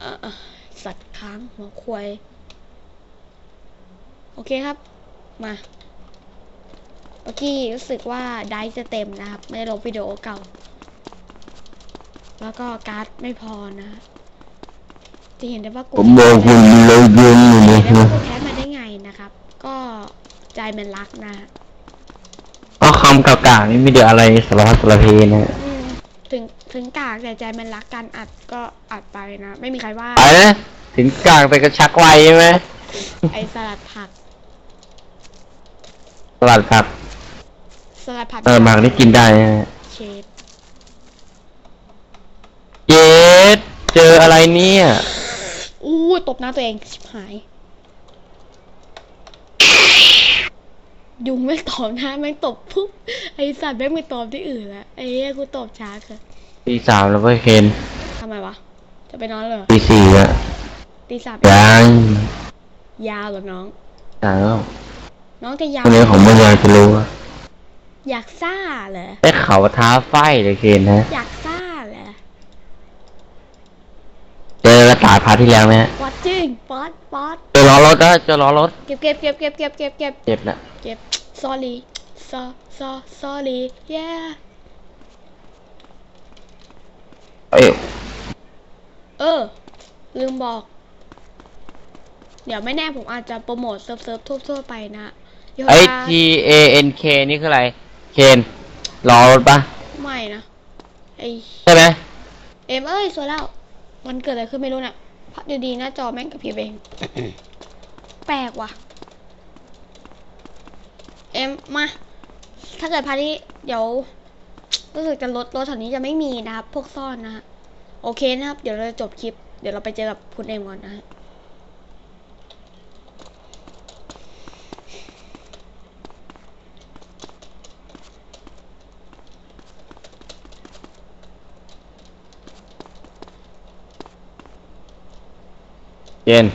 เอ่อสัตว์ค้างหัวควายโอเคครับ มาเมื่อกี้รู้สึกว่าไดร์จะเต็มนะครับ ไม่ได้ลบวิดีโอเก่า แล้วก็การ์ดไม่พอนะ จะเห็นได้ว่ากูผมบอกคุณเลยเย็นอยู่เห็นะนได้ว่ากูแพ้มาได้ไงนะครับ ก็ใจมันรักนะ ก็คำกากๆนี่ไม่เดืออะไรสารพัดสารเพนะอืม ถึงถึงกากแต่ใจมันรักกันอัดก็อัดไปนะ ไม่มีใครว่าไปนะถึงกลางไปกระชักไวใช่ไหมไอสลัดผัก สลัดผักสลัดผักเออหมากนี่กินได้นะเชฟเย็ดเจออะไรเนี่ยอู้ยตบหน้าตัวเองชิบหาย ยุงไม่ตอบหน้าแม่งตบปุ๊บไอสัตว์แม่งไม่ตอบที่อื่นแล้วไอ้เหี้ยกูตอบช้าเกิน ตีสามแล้วเว้ยเคนทำไมวะ จะไปนอนเลยเหรอตีสี่อะตีสามยังยาวเหรอน้อง สามแล้วน้องจะยาว วันนี้ผมไม่อยากจะรู้อะอยากซ่าเหรอ ได้เขาวท้าไฟเลยเคนฮะอยากซ่าเหรอ เจอกระต่ายพาร์ทที่แล้วไหมฮะวัดจริง ป๊อดป๊อดเจอล้อรถนะเจอล้อรถเก็บเก็บเก็บเก็บเก็บเก็บเก็บเจ็บนะเก็บ sorry so so sorry yeah เอ้ยเออ ลืมบอก เดี๋ยวไม่แน่ผมอาจจะโปรโมทเซิร์ฟเซิร์ฟทั่วๆไปนะเดี๋ยวไอจะ T A N K นี่คืออะไร เคนล้อรถปะไม่นะไอใช่ไหมเอ็มเอ้ยสวยแล้วมันเกิดอะไรขึ้นไม่รู้น่ะพักดีๆหน้าจอแม่งกับพริบเองแปลกว่ะ เอ็มมา ถ้าเกิดพาร์ทนี้เดี๋ยว รู้สึกจะรถรถแถวนี้จะไม่มีนะครับ พวกซ่อนนะฮะโอเคนะครับ เดี๋ยวเราจะจบคลิป เดี๋ยวเราไปเจอกับคุณเอ็มก่อนนะฮะเคน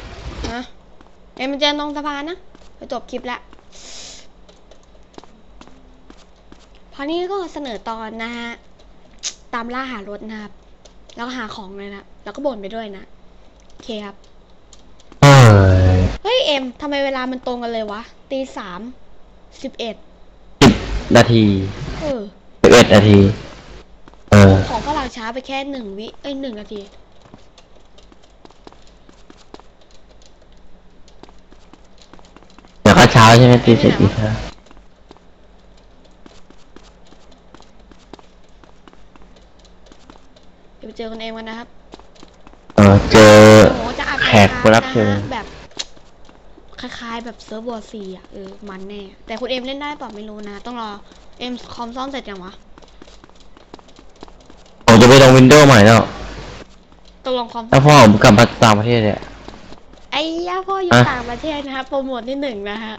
นะเอ็มมาเจอตรงสะพานนะ ไปจบคลิปแล้ว พอนี้ก็เสนอตอนนะฮะตามล่าหารถนะครับ แล้วก็หาของเลยนะ แล้วก็บ่นไปด้วยนะโอเคครับเอ้ยเฮ้ยเอ็มทำไมเวลามันตรงกันเลยวะ ตีสามสิบเอ็ดนาทีเออสิบเอ็ดนาที เออ ของฝรั่งช้าไปแค่หนึ่งวิ เอ้ยหนึ่งนาที เดี๋ยวก็เช้าใช่ไหมตีสี่ตีห้าเดี๋ ยวไปเจอคุณเอ็มกันนะครับเออเจอโอ้โหจะอัดแขกผู้รับเชิญนะฮะแบบ คล้ายๆ แบบเซิร์ฟวอร์ซีอะเออมันแน่ แต่คุณเอ็มเล่นได้เปล่าไม่รู้นะ ต้องรอ เอ็มคอมซ่อมเสร็จยังวะผมจะไปลงวินโดว์ใหม่แล้วตกลงคอมถ้าพ่อผมกลับมาต่างประเทศเนี่ย ไอ้ย่าพ่ออยู่อะ ต่างประเทศนะคะโปรโมทที่หนึ่งนะฮะ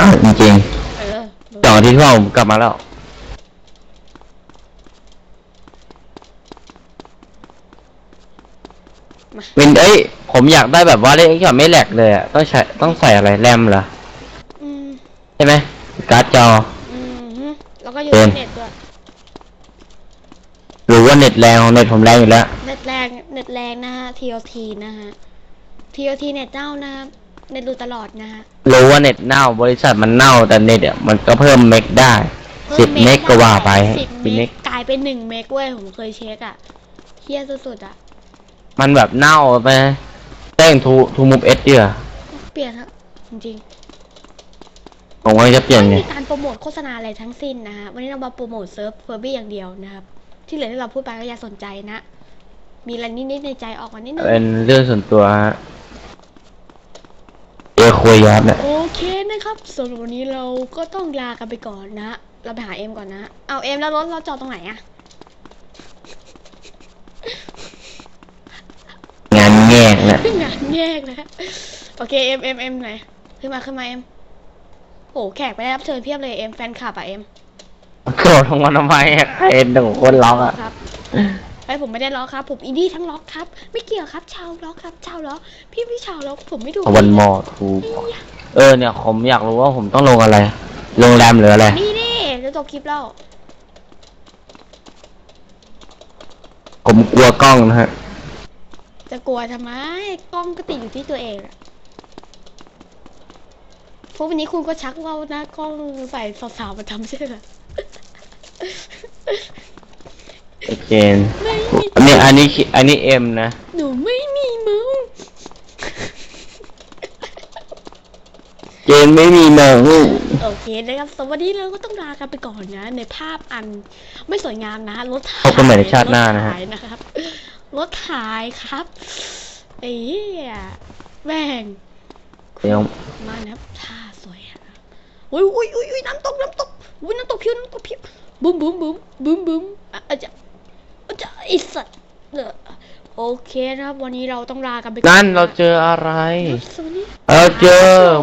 อ้าวจริงเออ ๆต่อที่พ่อผมกลับมาแล้ว มาวินเอ้ย ผมอยากได้แบบว่าเล่นแบบไม่แหลกเลยอะต้องใช้ต้องใส่อะไรแรมเหรอ อืมใช่ไหมการ์ดจอ อืมฮึแล้วก็อยู่เอ็ในมเน็ตด้วยหรือว่าเน็ตแรงของเน็ตผมแรงอยู่แล้ว เน็ตแรงเน็ตแรงนะฮะ TOT นะฮะ TOT เน็ตเน่านะฮะ เน็ตรูตลอดนะฮะ รู้ว่าเน็ตเน่าบริษัทมันเน่าแต่เน็ตอะมันก็เพิ่มเมกได้สิบเมกก็ว่าไปสิบสิบเมเมกกกลายเป็นหนึ่งเมกเว้ยผมเคยเช็คอะเฮี้ยสุดๆอะมันแบบเน่าไปแจ้งทูทูมูฟเอสเดียเปลี่ยนเถอะจริงผมว่าจะเปๆลี่ยนไม่ไงมีการโปรโมทโฆษณาอะไรทั้งสิ้นนะฮะวันนี้เรามาโปรโมทเซิร์ฟเฟอร์บี้อย่างเดียวนะครับ ที่เหลือที่เราพูดไปก็อย่าสนใจนะ มีอะไรนิดๆในใจออกมานิดนึงเป็นเรื่องส่วนตัวฮะเออ คุยยับเนี่ยโอเคนะครับสำหรับวันนี้เราก็ต้องลากันไปก่อนนะ เราไปหาเอ็มก่อนนะ เอาเอ็มแล้วรถเราจอดตรงไหนอะงานแง่เนี่ยงานแยกนะโอเคเอ็มเอ็มเอ็มไหนขึ้นมาขึ้นมาเอ็มโอ้แขกไปได้รับเชิญเพียบเลยเอ็มแฟนคลับอะเอ็มโกรธลงมาทำไมอะใครเอ็นหนูคนร้องอะครับ ไอผมไม่ได้ล็อกครับ ผมอินดี้ทั้งล็อกครับ ไม่เกี่ยวครับ ชาวล็อกครับ ชาวล็อก พี่พี่ชาวล็อกผมไม่ดูวันมอทูเออเนี่ยผมอยากรู้ว่าผมต้องลงอะไร โรงแรมหรืออะไร นี่นี่จะจบคลิปแล้ว ผมกลัวกล้องนะฮะ จะกลัวทำไม กล้องก็ติดอยู่ที่ตัวเองอะพวกวันนี้คุณก็ชักว่าวหน้ากล้องใส่สาวๆมาทำใช่ไหม โอเคไม่มีอันนี้อันนี้คิอันนี้เอ็มนะหนูไม่มีมึงเจนไม่มีหนังโอเคนะครับสวัสดีเราก็ต้องลากันไปก่อนนะ ในภาพอันไม่สวยงามนะรถพบกันใหม่ในชาติหน้านะฮะรถถ่ายนะครับรถถ่ายครับไอ้เหี้ยแม่งเดี๋ยวมานะครับท่าสวยอะอุ้ยอุ้ยอุ้ยอุ้ยน้ำตกน้ำตกอุ้ยน้ำตกพิวน้ำตกพิวบุ้มบุ้มบุ้มบุ้มบุ้มอะอาจจะอาจจะ ไอสัตว์เออโอเคนะครับ วันนี้เราต้องลากันไปก่อนนั่นเราเจออะไร สวัสดี เราเจอ